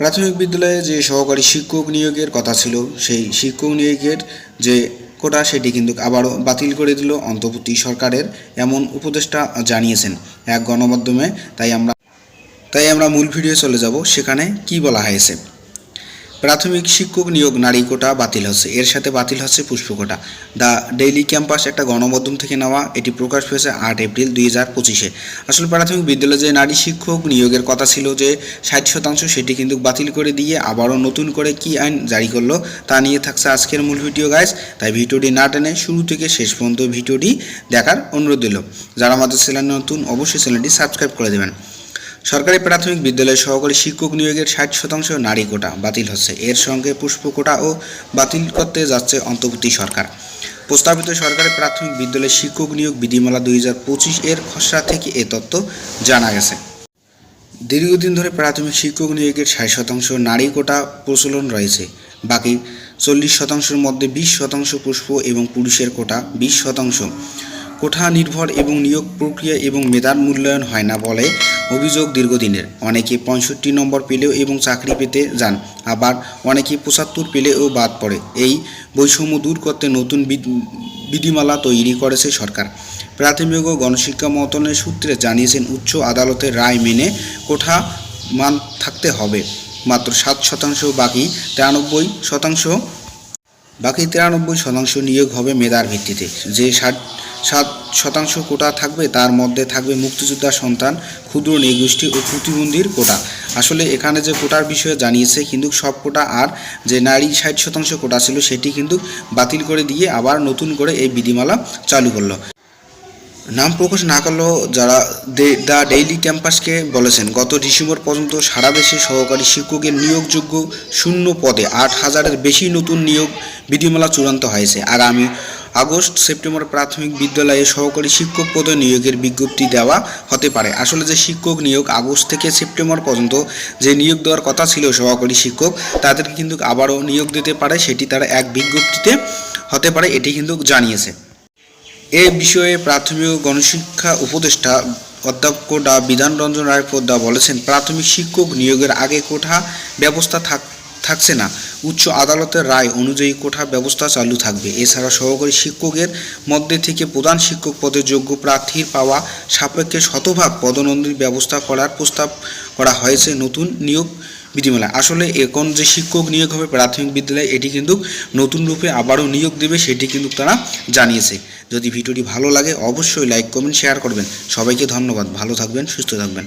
প্রাথমিক বিদ্যালয়ে যে সহকারী শিক্ষক নিয়োগের কথা ছিল, সেই শিক্ষক নিয়োগের যে কোটা, সেটি কিন্তু আবারও বাতিল করে দিল অন্তর্বর্তী সরকারের, এমন উপদেষ্টা জানিয়েছেন এক গণমাধ্যমে। তাই আমরা তাই আমরা মূল ভিডিও চলে যাব। সেখানে কি বলা হয়েছে? প্রাথমিক শিক্ষক নিয়োগ নারী কোটা বাতিল হচ্ছে। এর সাথে বাতিল হচ্ছে পুষ্পকোটা দ্য ডেইলি ক্যাম্পাস একটা গণমাধ্যম থেকে নেওয়া, এটি প্রকাশ পেয়েছে আট এপ্রিল দুই হাজার পঁচিশে। আসলে প্রাথমিক বিদ্যালয়ে যে নারী শিক্ষক নিয়োগের কথা ছিল যে ষাট শতাংশ, সেটি কিন্তু বাতিল করে দিয়ে আবারও নতুন করে কি আইন জারি করল, তা নিয়ে থাকছে আজকের মূল ভিডিও গাইজ তাই ভিডিওটি না টেনে শুরু থেকে শেষ পর্যন্ত ভিডিওটি দেখার অনুরোধ দিল যারা আমাদের চ্যানেল নতুন, অবশ্যই চ্যানেলটি সাবস্ক্রাইব করে দেবেন। সরকারি প্রাথমিক বিদ্যালয়ে সহকারী শিক্ষক নিয়োগের ষাট শতাংশ নারী কোটা বাতিল হচ্ছে। এর সঙ্গে পুষ্প কোটাও বাতিল করতে যাচ্ছে অন্তর্বর্তী সরকার। প্রস্তাবিত সরকারি প্রাথমিক বিদ্যালয়ে শিক্ষক নিয়োগ বিধিমালা দুই হাজার পঁচিশ এর খসড়া থেকে এ তথ্য জানা গেছে। দীর্ঘদিন ধরে প্রাথমিক শিক্ষক নিয়োগের ষাট শতাংশ নারী কোটা প্রচলন রয়েছে। বাকি চল্লিশ শতাংশের মধ্যে বিশ শতাংশ পুষ্প এবং পুরুষের কোটা বিশ শতাংশ। কোঠা নির্ভর এবং নিয়োগ প্রক্রিয়া এবং মেধার মূল্যায়ন হয় না বলে অভিযোগ দীর্ঘদিনের। অনেকে পঁয়ষট্টি নম্বর পেলেও এবং চাকরি পেতে যান, আবার অনেকে পঁচাত্তর পেলেও বাদ পড়ে। এই বৈষম্য দূর করতে নতুন বিধ- বিধিমালা তৈরি করেছে সরকার। প্রাথমিক ও গণশিক্ষা মন্ত্রণালয়ের সূত্রে জানিয়েছেন, উচ্চ আদালতের রায় মেনে কোঠা মান থাকতে হবে। মাত্র সাত শতাংশ বাকি তিরানব্বই শতাংশ, বাকি তিরানব্বই শতাংশ নিয়োগ হবে মেধার ভিত্তিতে। যে ষাট সাত শতাংশ কোটা থাকবে, তার মধ্যে থাকবে মুক্তিযোদ্ধা সন্তান, ক্ষুদ্র নৃগোষ্ঠী ও প্রতিবন্ধীর কোটা। আসলে এখানে যে কোটার বিষয়ে জানিয়েছে, কিন্তু সব কোটা আর যে নারী ষাট শতাংশ কোটা ছিল, সেটি কিন্তু বাতিল করে দিয়ে আবার নতুন করে এই বিধিমালা চালু করল। নাম প্রকাশ না করলেও যারা দ্য ডেইলি ক্যাম্পাসকে বলেছেন, গত ডিসেম্বর পর্যন্ত সারা দেশে সহকারী শিক্ষকের নিয়োগযোগ্য শূন্য পদে আট হাজারের বেশি নতুন নিয়োগ বিধিমালা চূড়ান্ত হয়েছে। আগামী আগস্ট সেপ্টেম্বর প্রাথমিক বিদ্যালয়ে সহকারী শিক্ষক পদে নিয়োগের বিজ্ঞপ্তি দেওয়া হতে পারে। আসলে যে শিক্ষক নিয়োগ আগস্ট থেকে সেপ্টেম্বর পর্যন্ত যে নিয়োগ দেওয়ার কথা ছিল সহকারী শিক্ষক, তাদেরকে কিন্তু আবারও নিয়োগ দিতে পারে, সেটি তারা এক বিজ্ঞপ্তিতে হতে পারে, এটি কিন্তু জানিয়েছে। এ বিষয়ে প্রাথমিক গণশিক্ষা উপদেষ্টা অধ্যাপক ডা বিধান রঞ্জন রায় পোদ্দা বলেছেন, প্রাথমিক শিক্ষক নিয়োগের আগে কোঠা ব্যবস্থা থাক, থাকছে না। উচ্চ আদালতের রায় অনুযায়ী কোঠা ব্যবস্থা চালু থাকবে। এছাড়া সহকারী শিক্ষকের মধ্যে থেকে প্রধান শিক্ষক পদে যোগ্য প্রার্থীর পাওয়া সাপেক্ষে শতভাগ পদোন্নতির ব্যবস্থা করার প্রস্তাব করা হয়েছে নতুন নিয়োগ বিধিমালা। আসলে এখন যে শিক্ষক নিয়োগ হবে প্রাথমিক বিদ্যালয়ে এটি কিন্তু নতুন রূপে আবারও নিয়োগ দেবে সেটি কিন্তু তারা জানিয়েছে। যদি ভিডিওটি ভালো লাগে অবশ্যই লাইক, কমেন্ট শেয়ার করবেন। সবাইকে ধন্যবাদ। ভালো থাকবেন, সুস্থ থাকবেন।